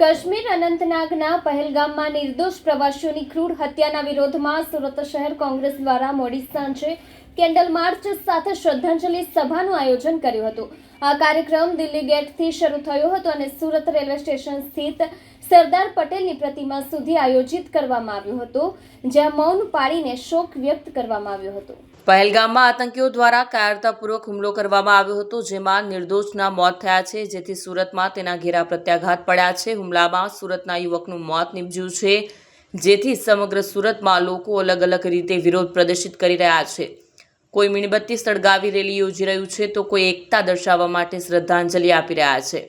કાશ્મીર અનંતનાગના પહેલગામમાં નિર્દોષ પ્રવાસીઓની ક્રૂર હત્યાના વિરોધમાં સુરત શહેર કોંગ્રેસ દ્વારા મોડી સાંજે કેન્ડલ માર્ચ સાથે શ્રદ્ધાંજલિ સભાનું આયોજન કર્યું હતું. આ કાર્યક્રમ દિલ્હી ગેટથી શરૂ થયો હતો અને સુરત રેલવે સ્ટેશન સ્થિત સરદાર પટેલની પ્રતિમા સુધી આયોજિત કરવામાં આવ્યો હતો, જ્યાં મૌન પાળીને શોક વ્યક્ત કરવામાં આવ્યો હતો. પહેલગામમાં આતંકીઓ દ્વારા કાયરતાપૂર્વક હુમલો કરવામાં આવ્યો હતો, જેમાં નિર્દોષના મોત થયા છે, જેથી સુરતમાં તેના ઘેરા પ્રત્યાઘાત પડ્યા છે. હુમલામાં સુરતના યુવકનું મોત નીપજ્યું છે, જેથી સમગ્ર સુરતમાં લોકો અલગ અલગ રીતે વિરોધ પ્રદર્શિત કરી રહ્યા છે. કોઈ મીણબત્તી સળગાવી રેલી યોજી રહ્યું છે, તો કોઈ એકતા દર્શાવવા માટે શ્રદ્ધાંજલિ આપી રહ્યા છે.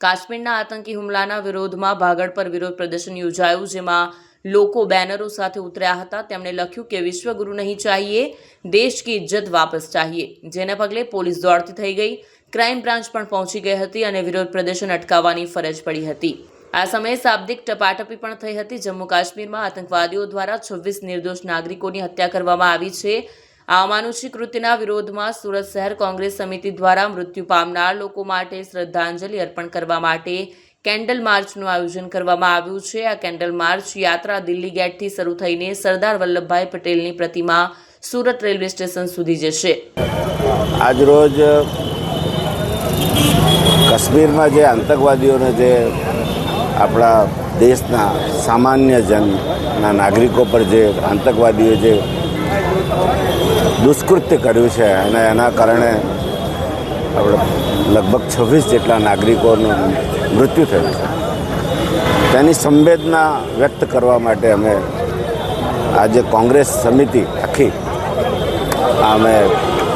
કાશ્મીરના આતંકી હુમલાના વિરોધમાં ભાગળ પર વિરોધ પ્રદર્શન યોજાયું, જેમાં લોકો બેનરો સાથે ઉતર્યા હતા. તેમણે લખ્યું કે, વિશ્વગુરુ નહીં ચાહીએ દેશ કી ઇજ્જત વાપસ ચાહીએ. જેના પગલે પોલીસ દોડતી થઈ ગઈ. ક્રાઇમ બ્રાન્ચ પણ પહોંચી ગઈ હતી અને વિરોધ પ્રદર્શન અટકાવવાની ફરજ પડી હતી. આ સમયે શાબ્દિક ટપાટપી પણ થઈ હતી. જમ્મુ કાશ્મીરમાં આતંકવાદીઓ દ્વારા છવ્વીસ નિર્દોષ નાગરિકોની હત્યા કરવામાં આવી છે. આ અમાનુષી કૃત્યના વિરોધમાં સુરત શહેર કોંગ્રેસ સમિતિ દ્વારા મૃત્યુ પામનાર લોકો માટે શ્રદ્ધાંજલિ અર્પણ કરવા માટે કેન્ડલ માર્ચનું આયોજન કરવામાં આવ્યું છે. આ કેન્ડલ માર્ચ યાત્રા દિલ્હી ગેટથી શરૂ થઈને સરદાર વલ્લભભાઈ પટેલની પ્રતિમા સુરત રેલવે સ્ટેશન સુધી જશે. આજરોજ કાશ્મીરમાં જે આતંકવાદીઓને જે આપણા દેશના સામાન્ય જનના નાગરિકો પર જે આતંકવાદીઓએ જે દુષ્કૃત્ય કર્યું છે અને એના કારણે આપણે લગભગ છવ્વીસ જેટલા નાગરિકોનું મૃત્યુ થયું છે. તેની સંવેદના વ્યક્ત કરવા માટે અમે આજે કોંગ્રેસ સમિતિ આખી અમે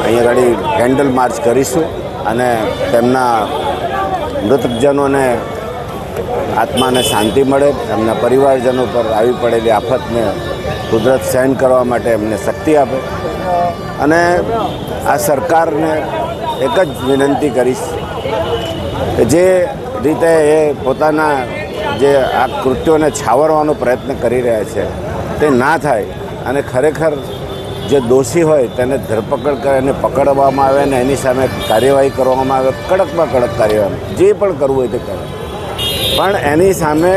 અહીંયા આગળ કેન્ડલ માર્ચ કરીશું અને તેમના મૃતકજનોને આત્માને શાંતિ મળે, એમના પરિવારજનો પર આવી પડેલી આફતને કુદરત સહન કરવા માટે એમને શક્તિ આપે. અને આ સરકારને એક જ વિનંતી કરીશ જે રીતે એ પોતાના જે આ કૃત્યોને છાવરવાનો પ્રયત્ન કરી રહ્યા છે, તે ના થાય અને ખરેખર જે દોષી હોય તેને ધરપકડ કરે એને પકડવામાં આવે ને એની સામે કાર્યવાહી કરવામાં આવે, કડકમાં કડક કાર્યવાહી, જે પણ કરવું હોય તે કરે. પણ એની સામે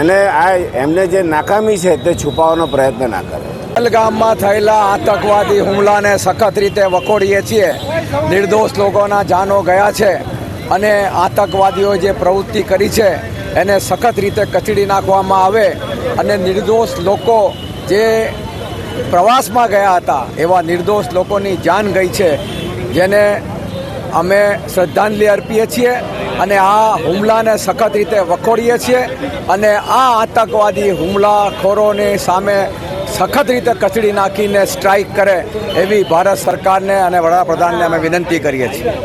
એને આ એમને જે નાકામી છે તે છુપાવવાનો પ્રયત્ન ના કરે. પહેલગામમાં થયેલા આતંકવાદી હુમલાને સખત રીતે વખોડીએ છીએ. નિર્દોષ લોકોના જાનો ગયા છે. અને આતંકવાદીઓ જે પ્રવૃત્તિ કરી છે, એને સખત રીતે કચડી નાખવામાં આવે અને નિર્દોષ લોકો જે પ્રવાસમાં ગયા હતા, એવા નિર્દોષ લોકોની જાન ગઈ છે, જેને અમે શ્રદ્ધાંજલિ અર્પીએ છીએ અને આ હુમલાને સખત રીતે વખોડીએ છીએ અને આ આતંકવાદી હુમલાખોરોની સામે સખત રીતે કચડી નાખીને સ્ટ્રાઇક કરે એવી ભારત સરકારને અને વડાપ્રધાનને અમે વિનંતી કરીએ છીએ.